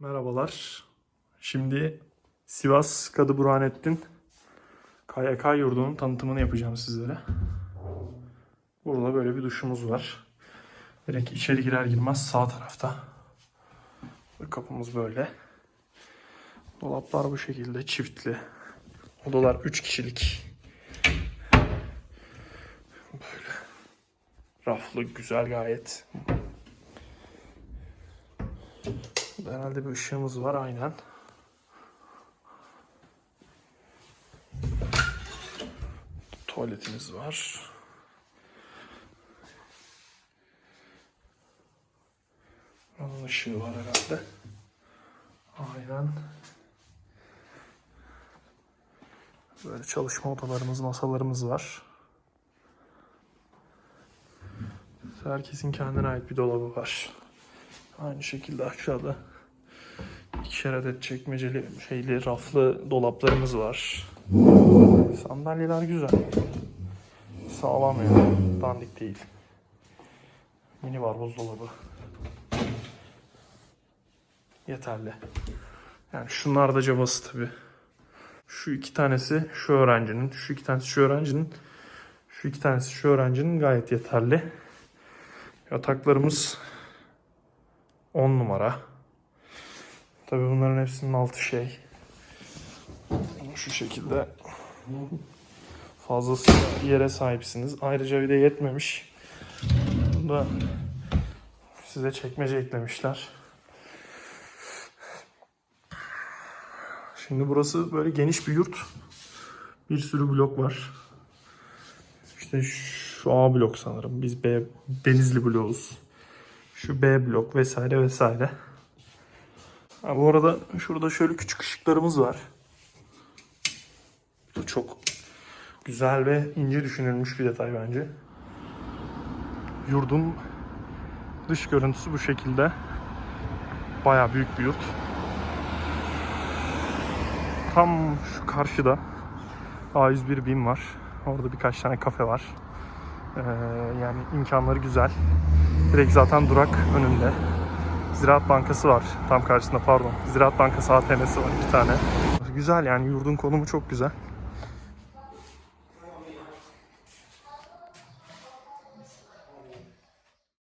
Merhabalar. Şimdi Sivas Kadı Burhanettin KYK yurdunun tanıtımını yapacağım sizlere. Burada böyle bir duşumuz var. Direkt içeri girer girmez sağ tarafta. Kapımız böyle. Dolaplar bu şekilde çiftli. Odalar 3 kişilik. Böyle. Raflı güzel gayet. Burada Herhalde bir ışığımız var aynen. Tuvaletimiz var. Onun ışığı var herhalde. Aynen. Böyle çalışma odalarımız, masalarımız var. Herkesin kendine ait bir dolabı var. Aynı şekilde aşağıda ikişer adet çekmeceli şeyli raflı dolaplarımız var. Sandalyeler güzel. Sağlam yani. Dandik değil. Mini var buzdolabı. Yeterli. Yani şunlar da cabası tabi. Şu iki tanesi şu öğrencinin, şu iki tanesi şu öğrencinin, şu iki tanesi şu öğrencinin gayet yeterli. Yataklarımız 10 numara. Tabi bunların hepsinin altı şey. Şu şekilde fazlasıyla yere sahipsiniz. Ayrıca bir de yetmemiş. Bunda size çekmece eklemişler. Şimdi burası böyle geniş bir yurt. Bir sürü blok var. İşte şu A blok sanırım. Biz B, Denizli bloğuz. Şu B blok vesaire vesaire. Ha, bu arada şurada şöyle küçük ışıklarımız var. Bu da çok güzel ve ince düşünülmüş bir detay bence. Yurdun dış görüntüsü bu şekilde. Baya büyük bir yurt. Tam şu karşıda A101 BİM var. Orada birkaç tane kafe var. Ee, yani imkanları güzel. Direkt zaten durak önünde. Ziraat Bankası var tam karşısında pardon. Ziraat Bankası ATM'si var bir tane. Güzel yani yurdun konumu çok güzel.